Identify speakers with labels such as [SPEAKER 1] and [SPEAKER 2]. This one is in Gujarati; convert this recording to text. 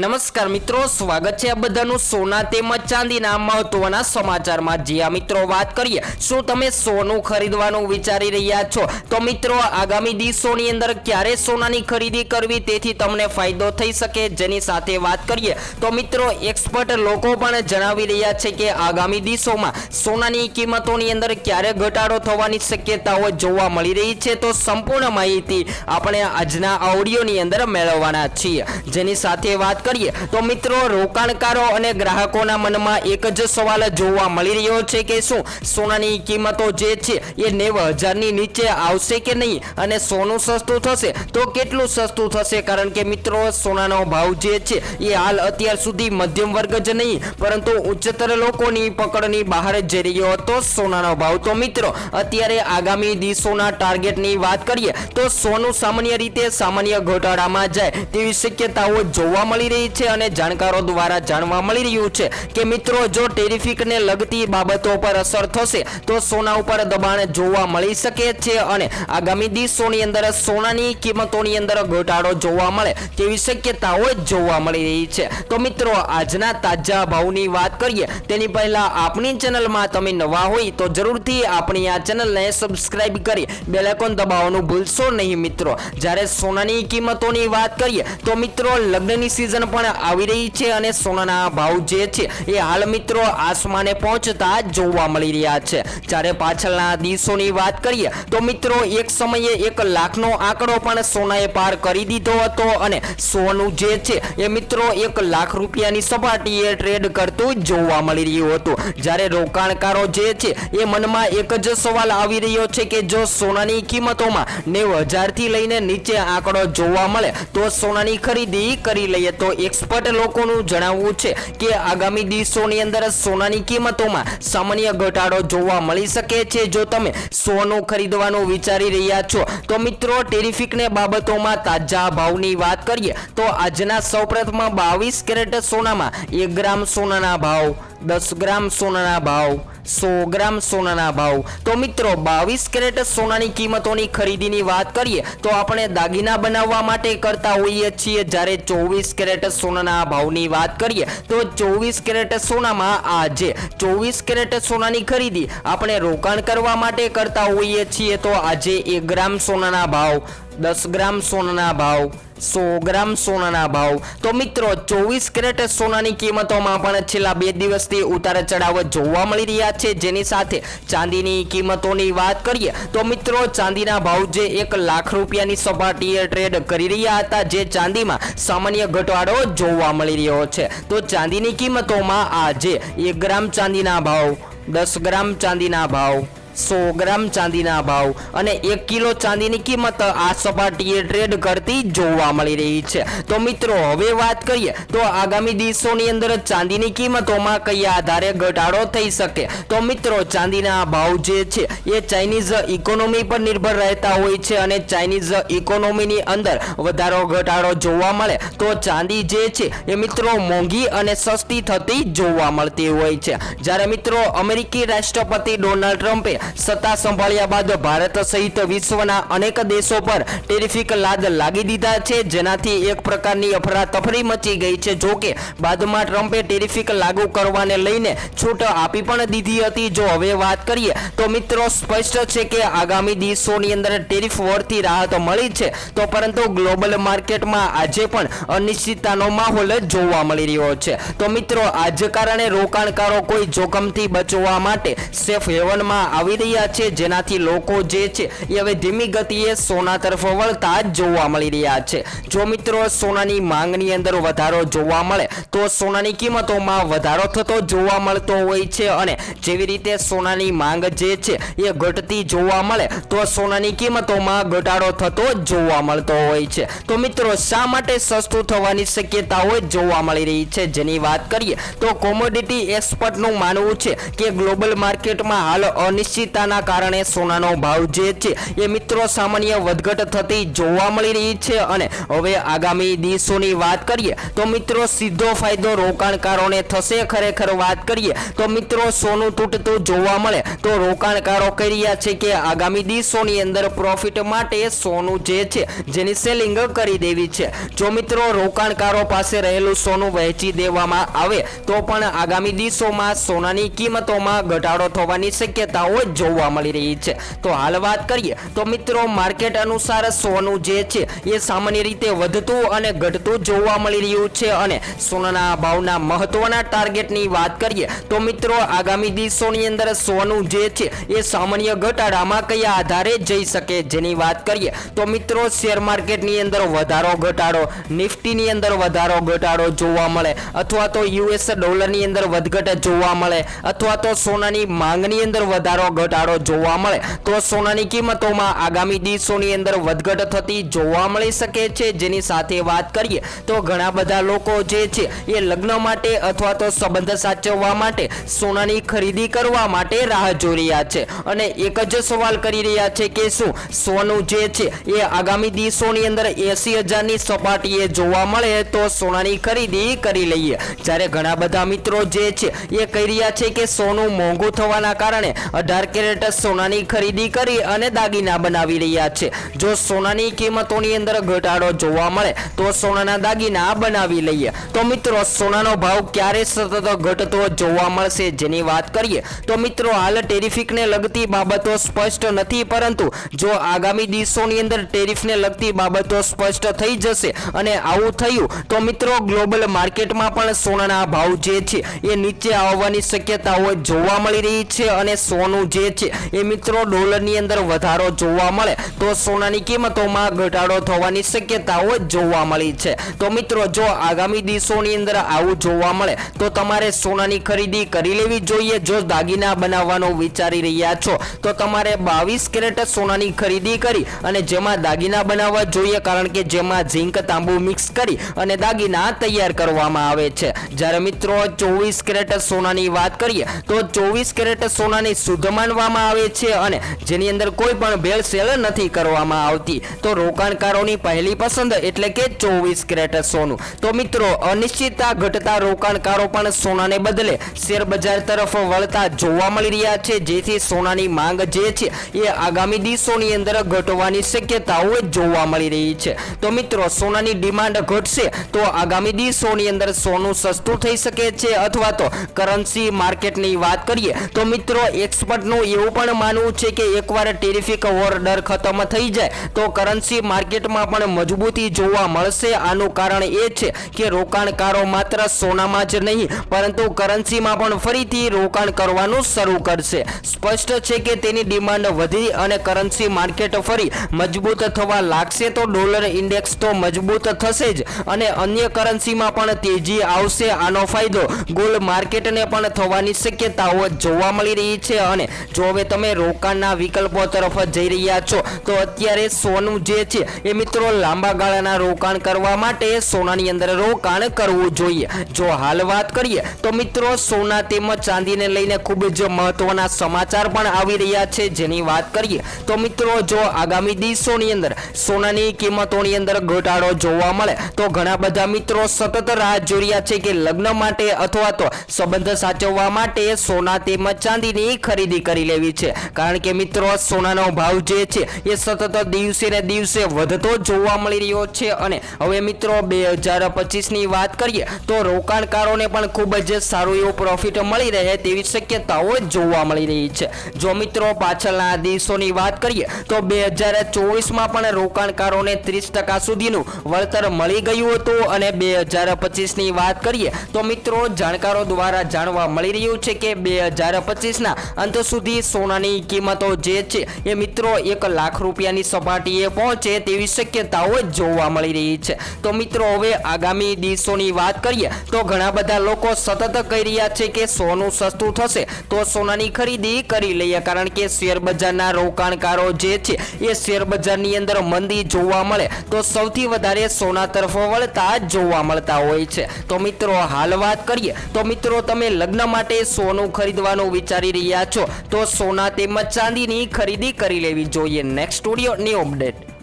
[SPEAKER 1] નમસ્કાર મિત્રો, સ્વાગત છે આ બધાનું સોના તેમજ ચાંદીના મહત્વના સમાચારમાં. જે આ મિત્રો, વાત કરીએ, શું તમે સોનું ખરીદવાનું વિચારી રહ્યા છો? તો મિત્રો, આગામી દિવસોની અંદર ક્યારે સોનાની ખરીદી કરવી તેથી તમને ફાયદો થઈ શકે જેની સાથે વાત કરીએ. તો મિત્રો, એક્સપર્ટ લોકો પણ જણાવી રહ્યા છે કે આગામી દિવસોમાં સોનાની કિંમતોની અંદર ક્યારે ઘટાડો થવાની શક્યતાઓ જોવા મળી રહી છે તો સંપૂર્ણ માહિતી આપણે આજના ઓડિયોની અંદર મેળવવાના છીએ. જેની સાથે વાત કરીએ. તો મિત્રો, રોકાણકારો અને ગ્રાહકોના મનમાં એક જ સવાલ જોવા મળી રહ્યો છે કે શું? સોનાની કિંમતો જે છે, એ નેવ હજારની નીચે આવશે કે નહીં? અને સોનું સસ્તું થશે? તો કેટલું સસ્તું થશે? કારણ કે મિત્રો, સોનાનો ભાવ જે છે, એ હાલ અત્યાર સુધી મધ્યમ વર્ગ જ નહીં, પરંતુ ઉચ્ચતર લોકોની પકડની બહાર જઈ રહ્યો હતો સોનાનો ભાવ. તો મિત્રો, અત્યારે આગામી દિવસોના ટાર્ગેટની વાત કરીએ, તો સોનું સામાન્ય રીતે સામાન્ય ઘટાડામાં જાય તેવી શક્યતાઓ જોવા મળી રહી છે અને જાણકારો દ્વારા જાણવા મળી રહ્યું છે કે મિત્રો, જો ટેરિફિકને લગતી બાબતો પર અસર થશે, તો સોના ઉપર દબાણ જોવા મળી શકે છે અને આગામી દિવસોની અંદર સોનાની કિંમતોની અંદર ઘટાડો જોવા મળે તેવી શક્યતાઓ જોવા મળી રહી છે. તો મિત્રો, આજના તાજા ભાવની વાત કરીએ, તેની પહેલા આપણી ચેનલમાં તમે નવા હોય તો જરૂરથી આપણી આ ચેનલને સબસ્ક્રાઇબ કરી બેલેકોન દબાવવાનું ભૂલશો નહીં મિત્રો. જ્યારે સોનાની કિંમતોની વાત કરીએ, તો મિત્રો, લગ્નની સિઝન પણ આવી રહી છે અને સોનાના ભાવ જે છે એ હાલ મિત્રો આસમાને પહોંચતા જોવા મળી રહ્યા છે. જ્યારે પાછળના દિવસોની વાત કરીએ તો મિત્રો એક સમયે એક લાખનો આંકડો પણ સોનાએ પાર કરી દીધો હતો અને સોનું જે છે એ મિત્રો એક લાખ રૂપિયાની સપાટીએ ટ્રેડ કરતું જોવા મળી રહ્યું હતું. જ્યારે રોકાણકારો જે છે એ મનમાં એક જ સવાલ આવી રહ્યો છે કે જો સોનાની કિંમતોમાં નેવ હજારથી લઈને નીચે આંકડો જોવા મળે તો સોનાની ખરીદી કરી લઈએ તો એક્સપર્ટ લોકોનું જણાવવું છે કે આગામી દિવસોની અંદર સોનાની કિંમતોમાં સામાન્ય ઘટાડો જોવા મળી શકે છે. જો તમે સોનું ખરીદવાનું વિચારી રહ્યા છો, તો મિત્રો ટેરિફિકને બાબતોમાં તાજા ભાવની વાત કરીએ, તો આજના સૌપ્રથમ બાવીસ કેરેટ સોનામાં એક ગ્રામ સોનાના ભાવ, દસ ગ્રામ સોનાના ભાવ સો ગ્રામ સોનાના ભાવ. તો મિત્રો, બાવીસ કેરેટ સોનાની કિંમતોની ખરીદીની વાત કરીએ, તો આપણે દાગીના બનાવવા માટે કરતા હોઈએ છીએ. જ્યારે ચોવીસ કેરેટ સોનાના ભાવની વાત કરીએ, તો ચોવીસ કેરેટ સોનામાં આજે ચોવીસ કેરેટ સોનાની ખરીદી આપણે રોકાણ કરવા માટે કરતા હોઈએ છીએ. તો આજે એક ગ્રામ સોનાના ભાવ, દસ ગ્રામ સોનાના ભાવ સો ગ્રામ સોનાના ભાવ. તો મિત્રો, ચોવીસ કેરેટ સોનાની કિંમતોમાં પણ છેલ્લા બે દિવસથી ઉતાર ચઢાવ જોવા મળી રહ્યા છે. જેની સાથે ચાંદીની કિંમતોની વાત કરીએ, તો મિત્રો, ચાંદીના ભાવ જે એક લાખ રૂપિયાની સપાટીએ ટ્રેડ કરી રહ્યા હતા, જે ચાંદીમાં સામાન્ય ઘટાડો જોવા મળી રહ્યો છે. તો ચાંદીની કિંમતોમાં આજે એક ગ્રામ ચાંદીના ભાવ, દસ ગ્રામ ચાંદીના ભાવ. સો ગ્રામ ચાંદીના ભાવ અને એક કિલો ચાંદીની કિંમત આ સપાટીએ ટ્રેડ કરતી જોવા મળી રહી છે. તો મિત્રો, હવે વાત કરીએ, તો આગામી દિવસોની અંદર ચાંદીની કિંમતોમાં કયા આધારે ઘટાડો થઈ શકે? તો મિત્રો, ચાંદીના ભાવ જે છે, એ ચાઇનીઝ ઇકોનોમી પર નિર્ભર રહેતા હોય છે અને ચાઇનીઝ ઇકોનોમીની અંદર વધારો ઘટાડો જોવા મળે. તો ચાંદી જે છે, એ મિત્રો મોંઘી અને સસ્તી થતી જોવા મળતી હોય છે. જ્યારે મિત્રો, અમેરિકી રાષ્ટ્રપતિ ડોનાલ્ડ ટ્રમ્પે સત્તા સંભાળ્યા બાદ ભારત સહિત વિશ્વના અનેક દેશો પર ટેરિફિક લાદ લાગી દીધા છે. જેનાથી એક પ્રકારની અફરાતફરી મચી ગઈ છે. જોકે બાદમાં ટ્રમ્પે ટેરિફિક લાગુ કરવાને લઈને છૂટ આપી પણ દીધી હતી. જો હવે વાત કરીએ તો મિત્રો સ્પષ્ટ છે કે આગામી દિવસોની અંદર ટેરિફ વોરથી રાહત મળી છે. તો પરંતુ ગ્લોબલ માર્કેટમાં આજે પણ અનિશ્ચિતતાનો માહોલ જોવા મળી રહ્યો છે. તો મિત્રો, આજ કારણે રોકાણકારો કોઈ જોખમથી બચવા માટે સેફ હેવનમાં આવી રહ્યા છે. જેનાથી લોકો જે છે એ હવે ધીમી ગતિએ સોના તરફ વળતા જોવા મળી રહ્યા છે. જો મિત્રો સોનાની માંગની અંદર વધારો જોવા મળે, તો સોનાની કિંમતોમાં વધારો થતો જોવા મળતો હોય છે અને જેવી રીતે સોનાની માંગ જે છે એ ઘટતી જોવા મળે, તો સોનાની કિંમતોમાં ઘટાડો થતો જોવા મળતો હોય છે. તો મિત્રો, શા માટે સસ્તું થવાની શક્યતાઓ જોવા મળી રહી છે? જેની વાત કરીએ, તો કોમોડિટી એક્સપર્ટનું માનવું છે કે ગ્લોબલ માર્કેટમાં હાલ અનિશ્ચિત અનિશ્ચિતતાના કારણે સોનાનો ભાવ જે છે એ મિત્રો સામાન્ય વધઘટ થતી જોવા મળી રહી છે અને હવે આગામી દિવસોની વાત કરીએ તો મિત્રો સીધો ફાયદો રોકાણકારોને થશે. ખરેખર વાત કરીએ તો મિત્રો સોનું તૂટતું જોવા મળે તો રોકાણકારો કહી રહ્યા છે કે આગામી દિવસોની અંદર પ્રોફિટ માટે સોનું જે છે જેની સેલિંગ કરી દેવી છે. જો મિત્રો રોકાણકારો પાસે રહેલું સોનું વહેંચી દેવામાં આવે તો પણ આગામી દિવસોમાં સોનાની કિંમતોમાં ઘટાડો થવાની શક્યતાઓ જોવા મળી રહી છે. તો હાલ વાત કરીએ, તો મિત્રો માર્કેટ અનુસાર સોનું જે છે, એ સામાન્ય રીતે વધતું અને ઘટતું જોવા મળી રહ્યું છે અને સોનાના ભાવના મહત્વના ટાર્ગેટની વાત કરીએ, તો મિત્રો આગામી દિવસોની અંદર સોનું જે છે, એ સામાન્ય ઘટાડામાં કયા આધારે જઈ શકે જેની વાત કરીએ, તો મિત્રો શેર માર્કેટની અંદર વધારો ઘટાડો, નિફ્ટીની અંદર વધારો ઘટાડો જોવા મળે, અથવા તો યુએસ ડોલરની અંદર વધઘટ જોવા મળે, અથવા તો સોનાની માંગની અંદર વધારો ઘટાડો જોવા મળે. તો સોનાની કિંમતોમાં આગામી દિવસોની અંદર વધઘટ થતી જોવા મળી શકે છે. જેની સાથે વાત કરીએ તો ઘણા બધા લોકો જે છે એ લગ્ન માટે અથવા તો સંબંધ સાચવવા માટે સોનાની ખરીદી કરવા માટે રાહ જોઈ રહ્યા છે. અને એક જ સવાલ કરી રહ્યા છે કે શું સોનું જે છે એ આગામી દિવસોની અંદર એસી હજારની સપાટીએ જોવા મળે તો સોનાની ખરીદી કરી લઈએ. જ્યારે ઘણા બધા મિત્રો જે છે એ કહી રહ્યા છે કે સોનું મોંઘું થવાના કારણે અઢાર કેરેટ સોનાની ખરીદી કરી અને દાગીના બનાવી રહ્યા છે. જો સોનાની કિંમતોની અંદર ઘટાડો જોવા મળે, તો સોનાના દાગીના બનાવી લઈએ. તો મિત્રો, સોનાનો ભાવ ક્યારે સતત ઘટતો જોવા મળશે જેની વાત કરીએ, તો મિત્રો, હાલ ટેરિફિકને લગતી બાબતો સ્પષ્ટ નથી, પરંતુ જો આગામી દિવસોની અંદર ટેરિફને લગતી બાબતો સ્પષ્ટ થઈ જશે અને આવું થયું, તો મિત્રો, ગ્લોબલ માર્કેટમાં પણ સોનાના ભાવ જે છે, એ નીચે આવવાની શક્યતાઓ જોવા મળી રહી છે અને સોનું જે છે એ મિત્રો ડોલરની અંદર વધારો જોવા મળે. તો સોનાની કિંમતોમાં ઘટાડો થવાની શક્યતાઓ જોવા મળી છે. તો મિત્રો જો આગામી દિવસોની અંદર આવું જોવા મળે, તો તમારે સોનાની ખરીદી કરી લેવી જોઈએ. જો દાગીના બનાવવાનો વિચારી રહ્યા છો, તો તમારે બાવીસ કેરેટ સોનાની ખરીદી કરી અને જેમાં દાગીના બનાવવા જોઈએ, કારણ કે જેમાં ઝીંક તાંબુ મિક્સ કરી અને દાગીના તૈયાર કરવામાં આવે છે. જ્યારે મિત્રો ચોવીસ કેરેટ સોનાની વાત કરીએ, તો ચોવીસ કેરેટ સોનાની શુદ્ધ માનવામાં આવે છે અને જેની અંદર કોઈ પણ ભેળસેળ નથી કરવામાં આવતી. તો રોકાણકારોની પહેલી પસંદ એટલે કે ચોવીસ કેરેટ સોનું. તો મિત્રો, અનિશ્ચિતતા ઘટતા રોકાણકારો પણ સોનાને બદલે શેર બજાર તરફ વળતા જોવા મળી રહ્યા છે. જેથી સોનાની માંગ જે છે એ આગામી દિવસોની અંદર ઘટવાની શક્યતાઓ જોવા મળી રહી છે. તો મિત્રો, સોનાની ડિમાન્ડ ઘટશે તો આગામી દિવસોની અંદર સોનું સસ્તું થઈ શકે છે. અથવા તો કરન્સી માર્કેટની વાત કરીએ તો મિત્રો એક્સપર્ટનું એવું પણ માનવું છે કે એકવાર ટેરિફિક ઓર્ડર ખતમ થઈ જાય, તો કરન્સી માર્કેટમાં પણ મજબૂતી જોવા મળશે. આનું કારણ એ છે કે રોકાણકારો માત્ર સોનામાં જ નહીં, પરંતુ કરન્સીમાં પણ ફરીથી રોકાણ કરવાનું શરૂ કરશે. સ્પષ્ટ છે કે તેની ડિમાન્ડ વધી અને કરન્સી માર્કેટ ફરી મજબૂત થવા લાગશે, તો ડોલર ઇન્ડેક્સ તો મજબૂત થશે જ. અને અન્ય કરન્સીમાં પણ તેજી આવશે, આનો ફાયદો ગોલ્ડ માર્કેટને પણ થવાની શક્યતાઓ જોવા મળી રહી છે અને જો હવે તમે રોકાણના વિકલ્પો તરફ જઈ રહ્યા છો, તો અત્યારે સોનું જે છે એ મિત્રો લાંબા ગાળાના રોકાણ કરવા માટે સોનાની અંદર રોકાણ કરવું જોઈએ. જો હાલ વાત કરીએ, તો મિત્રો સોના તેમજ ચાંદીને લઈને ખૂબ જ મહત્વના સમાચાર પણ આવી રહ્યા છે. જેની વાત કરીએ, તો મિત્રો જો આગામી દિવસોની અંદર સોનાની કિંમતોની અંદર ઘટાડો જોવા મળે, તો ઘણા બધા મિત્રો સતત રાહ જોઈ રહ્યા છે કે લગ્ન માટે અથવા તો સંબંધ સાચવવા માટે સોના તેમજ ચાંદીની ખરીદી કરી લેવી છે. કારણ કે મિત્રો સોનાનો ભાવ જે છે, એ સતત દિવસે ને દિવસે વધતો જોવા મળી રહ્યો છે. અને હવે મિત્રો, બે હજાર પચીસની વાત કરીએ, તો રોકાણકારોને પણ ખૂબ જ સારું એવું પ્રોફિટ મળી રહે તેવી શક્યતાઓ જોવા મળી રહી છે. જો મિત્રો, પાછળના દિવસોની વાત કરીએ, તો બે હજાર ચોવીસમાં પણ રોકાણકારોને ત્રીસ ટકા સુધીનું વળતર મળી ગયું હતું. અને બે હજાર પચીસની વાત કરીએ, તો મિત્રો, જાણકારો દ્વારા જાણવા મળી રહ્યું છે કે બે હજાર પચીસના અંત સુધી સોનાની કિંમતો જે છે એ મિત્રો એક લાખ રૂપિયાની સપાટીએ પહોંચે તેવી શક્યતાઓ જોવા મળી રહી છે. તો મિત્રો, હવે આગામી દિવસોની વાત કરીએ, તો ઘણા બધા લોકો સતત કહી રહ્યા છે કે સોનું સસ્તું થશે. તો સોનાની ખરીદી કરી લઈએ, કારણ કે શેર બજારના રોકાણકારો જે છે એ શેર બજારની અંદર મંદી જોવા મળે. તો સૌથી વધારે સોના તરફ વળતા જોવા મળતા હોય છે. તો મિત્રો, હાલ વાત કરીએ, તો મિત્રો, તમે લગ્ન માટે સોનું ખરીદવાનું વિચારી રહ્યા છો. તો સોના તેમજ ચાંદીની ખરીદી કરી લેવી જોઈએ. Next studio new update